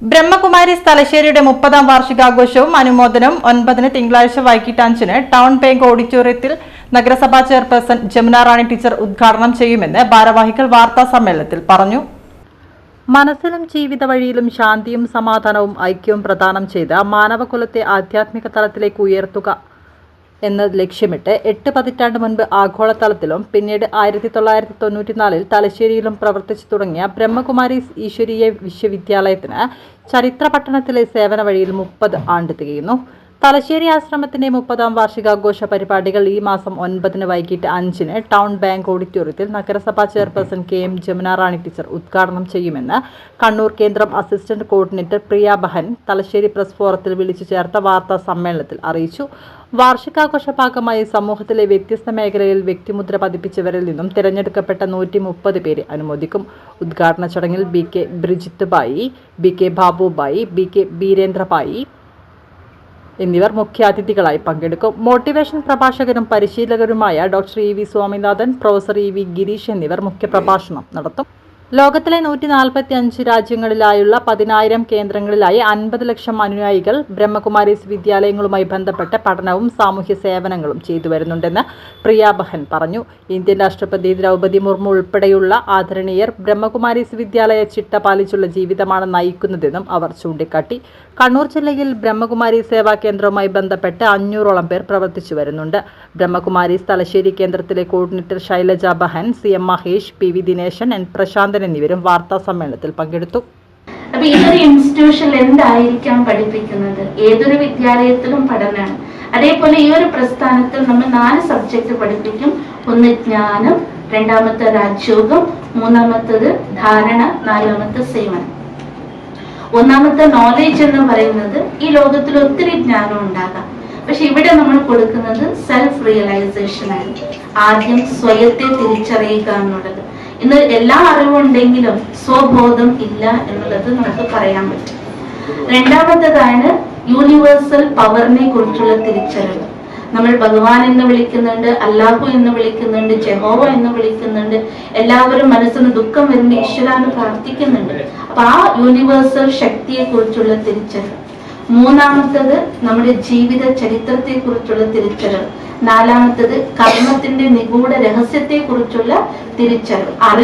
ബ്രഹ്മകുമാരി തലശ്ശേരിയുടെ മുപ്പതാം വാർഷികാഘോഷവും അനുമോദനവും ഒൻപതിന് തിങ്കളാഴ്ച വൈകിട്ട് അഞ്ചിന് ടൗൺ ബാങ്ക് ഓഡിറ്റോറിയത്തിൽ നഗരസഭാ ചെയർപേഴ്സൺ ജമുന റാണി ടീച്ചർ ഉദ്ഘാടനം ചെയ്യുമെന്ന് ഭാരവാഹികൾ വാർത്താ സമ്മേളനത്തിൽ പറഞ്ഞു. മനസ്സിലും ജീവിത വഴിയിലും ശാന്തിയും സമാധാനവും ഐക്യവും പ്രദാനം ചെയ്ത് മാനവകുലത്തെ ആധ്യാത്മിക തലത്തിലേക്ക് ഉയർത്തുക എന്ന ലക്ഷ്യമിട്ട് എട്ട് പതിറ്റാണ്ട് മുൻപ് ആഗോളതലത്തിലും പിന്നീട് ആയിരത്തി തൊള്ളായിരത്തി തൊണ്ണൂറ്റിനാലിൽ തലശ്ശേരിയിലും പ്രവർത്തിച്ചു തുടങ്ങിയ ബ്രഹ്മകുമാരി ഈശ്വരീയ വിശ്വവിദ്യാലയത്തിന് ചരിത്ര പട്ടണത്തിലെ സേവന വഴിയിൽ മുപ്പത് ആണ്ട് തികയുന്നു. തലശ്ശേരി ആശ്രമത്തിന്റെ മുപ്പതാം വാർഷികാഘോഷ പരിപാടികൾ ഈ മാസം ഒൻപതിന് വൈകിട്ട് അഞ്ചിന് ടൗൺ ബാങ്ക് ഓഡിറ്റോറിയത്തിൽ നഗരസഭാ chairperson K M Jamuna Rani teacher ഉദ്ഘാടനം ചെയ്യുമെന്ന് കണ്ണൂർ കേന്ദ്രം assistant coordinator Priya Bahan Thalassery press ഫോറത്തിൽ വിളിച്ചു ചേർത്ത വാർത്താ സമ്മേളനത്തിൽ അറിയിച്ചു. വാർഷികാഘോഷ ഭാഗമായി സമൂഹത്തിലെ വ്യത്യസ്ത മേഖലയിൽ വ്യക്തിമുദ്ര പതിപ്പിച്ചവരിൽ നിന്നും തിരഞ്ഞെടുക്കപ്പെട്ട നൂറ്റി മുപ്പത് പേരെ അനുമോദിക്കും. ഉദ്ഘാടന ചടങ്ങിൽ B K Brijith Bhai B K Babubhai B K Birendrabhai എന്നിവർ മുഖ്യാതിഥികളായി പങ്കെടുക്കും. മോട്ടിവേഷൻ പ്രഭാഷകരും പരിശീലകരുമായ doctor E V Swaminathan professor E V Girish എന്നിവർ മുഖ്യപ്രഭാഷണം നടത്തും. ലോകത്തിലെ നൂറ്റി നാൽപ്പത്തി അഞ്ച് രാജ്യങ്ങളിലായുള്ള പതിനായിരം കേന്ദ്രങ്ങളിലായി അൻപത് ലക്ഷം അനുയായികൾ ബ്രഹ്മകുമാരീസ് വിദ്യാലയങ്ങളുമായി ബന്ധപ്പെട്ട പഠനവും സാമൂഹ്യ സേവനങ്ങളും ചെയ്തു വരുന്നുണ്ടെന്ന് പ്രിയാബഹൻ പറഞ്ഞു. ഇന്ത്യൻ രാഷ്ട്രപതി ദ്രൗപദി മുർമു ഉൾപ്പെടെയുള്ള ആദരണീയർ ബ്രഹ്മകുമാരീസ് വിദ്യാലയ ചിട്ട പാലിച്ചുള്ള ജീവിതമാണ് നയിക്കുന്നതെന്നും അവർ ചൂണ്ടിക്കാട്ടി. കണ്ണൂർ ജില്ലയിൽ ബ്രഹ്മകുമാരി സേവാ കേന്ദ്രവുമായി ബന്ധപ്പെട്ട് അഞ്ഞൂറോളം പേർ പ്രവർത്തിച്ചു വരുന്നുണ്ട്. ബ്രഹ്മകുമാരി തലശ്ശേരി കേന്ദ്രത്തിലെ coordinator Shailaja Behan C M Mahesh P V Dineshan N Prasanthan എന്നിവരും വാർത്താ സമ്മേളനത്തിൽ പങ്കെടുത്തു. അപ്പൊ എന്തായിരിക്കാം പഠിപ്പിക്കുന്നത്? ഏതൊരു വിദ്യാലയത്തിലും പഠനമാണ്. അതേപോലെ ഈ ഒരു പ്രസ്ഥാനത്തിൽ നമ്മൾ നാല് സബ്ജക്ട് പഠിപ്പിക്കും. ഒന്ന് ജ്ഞാനം രണ്ടാമത്തെ രാജ്യോഗം മൂന്നാമത്തത് ധാരണ നാലാമത്തെ സേവനം. ഒന്നാമത്തെ നോളേജ് എന്ന് പറയുന്നത് ഈ ലോകത്തിൽ ഒത്തിരി ജ്ഞാനം ഉണ്ടാകാം. പക്ഷെ ഇവിടെ നമ്മൾ കൊടുക്കുന്നത് സെൽഫ് റിയലൈസേഷൻ ആണ്. ആദ്യം സ്വയത്തെ തിരിച്ചറിയുക എന്നുള്ളത്. ഇന്ന് എല്ലാ അറിവുണ്ടെങ്കിലും സ്വബോധം ഇല്ല എന്നുള്ളത് നമുക്ക് പറയാൻ പറ്റും. രണ്ടാമത്തേതാണ് യൂണിവേഴ്സൽ പവറിനെ കുറിച്ചുള്ള തിരിച്ചറിവ്. നമ്മൾ ഭഗവാൻ എന്ന് വിളിക്കുന്നുണ്ട് അല്ലാഹു എന്ന് വിളിക്കുന്നുണ്ട് ജഹോവ എന്ന് വിളിക്കുന്നുണ്ട്. എല്ലാവരും മനസ്സിന് ദുഃഖം വരുന്ന ഈശ്വരാന്ന് പ്രാർത്ഥിക്കുന്നുണ്ട്. അപ്പൊ ആ യൂണിവേഴ്സൽ ശക്തിയെ കുറിച്ചുള്ള തിരിച്ചറിവ്. മൂന്നാമത്തത് നമ്മുടെ ജീവിത ചരിത്രത്തെ കുറിച്ചുള്ള തിരിച്ചറിവ്. നാലാമത്തത് കർമ്മത്തിന്റെ നിഗൂഢ രഹസ്യത്തെ കുറിച്ചുള്ള തിരിച്ചറിവ്